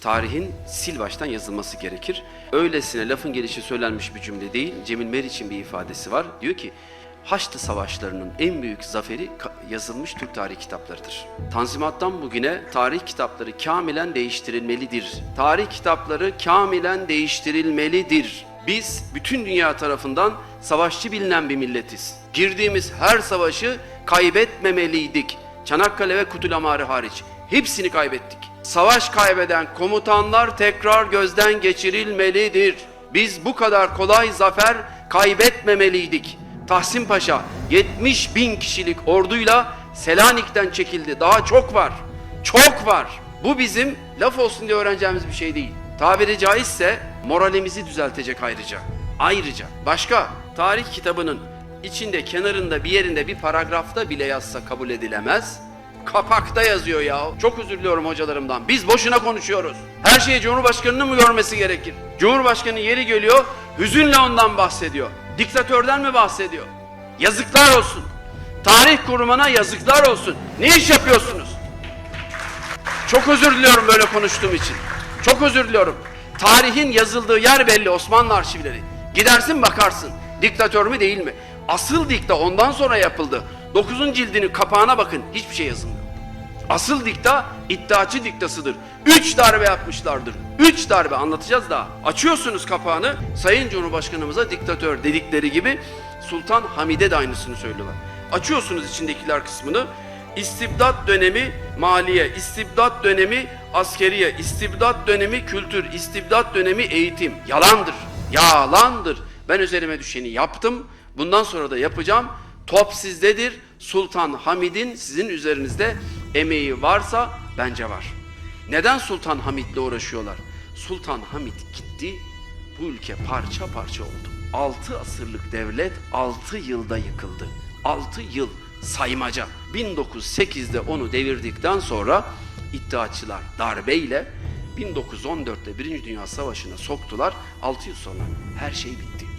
tarihin sil baştan yazılması gerekir. Öylesine lafın gelişi söylenmiş bir cümle değil. Cemil Meriç'in bir ifadesi var. Diyor ki Haçlı Savaşları'nın en büyük zaferi yazılmış Türk tarih kitaplarıdır. Tanzimattan bugüne tarih kitapları kamilen değiştirilmelidir. Tarih kitapları kamilen değiştirilmelidir. Biz bütün dünya tarafından savaşçı bilinen bir milletiz. Girdiğimiz her savaşı kaybetmemeliydik. Çanakkale ve Kutulamarı hariç. Hepsini kaybettik. Savaş kaybeden komutanlar tekrar gözden geçirilmelidir. Biz bu kadar kolay zafer kaybetmemeliydik. Tahsin Paşa 70 bin kişilik orduyla Selanik'ten çekildi. Daha çok var. Çok var. Bu bizim laf olsun diye öğreneceğimiz bir şey değil. Tabiri caizse moralimizi düzeltecek ayrıca. Ayrıca başka tarih kitabının içinde kenarında bir yerinde bir paragrafta bile yazsa kabul edilemez. Kapakta yazıyor ya. Çok özür diliyorum hocalarımdan. Biz boşuna konuşuyoruz. Her şeyi Cumhurbaşkanı'nın mı görmesi gerekir? Cumhurbaşkanı yeri geliyor, hüzünle ondan bahsediyor. Diktatörden mi bahsediyor? Yazıklar olsun. Tarih kurumuna yazıklar olsun. Ne iş yapıyorsunuz? Çok özür diliyorum böyle konuştuğum için. Çok özür diliyorum. Tarihin yazıldığı yer belli Osmanlı arşivleri. Gidersin bakarsın. Diktatör mü değil mi? Asıl dikta ondan sonra yapıldı. 9. cildinin kapağına bakın. Hiçbir şey yazılmıyor. Asıl dikta iddiaçı diktasıdır. Üç darbe yapmışlardır. Üç darbe anlatacağız daha. Açıyorsunuz kapağını. Sayın Cumhurbaşkanımıza diktatör dedikleri gibi Sultan Hamid'e de aynısını söylüyorlar. Açıyorsunuz içindekiler kısmını. İstibdat dönemi maliye, istibdat dönemi askeriye, istibdat dönemi kültür, istibdat dönemi eğitim. Yalandır. Yalandır. Ben üzerime düşeni yaptım. Bundan sonra da yapacağım. Top sizdedir. Sultan Hamid'in sizin üzerinizde emeği varsa bence var. Neden Sultan Hamid'le uğraşıyorlar? Sultan Hamid gitti, bu ülke parça parça oldu. 6 asırlık devlet 6 yılda yıkıldı. 6 yıl saymaca. 1908'de onu devirdikten sonra iddiaçılar darbeyle 1914'te Birinci Dünya Savaşı'na soktular. 6 yıl sonra her şey bitti.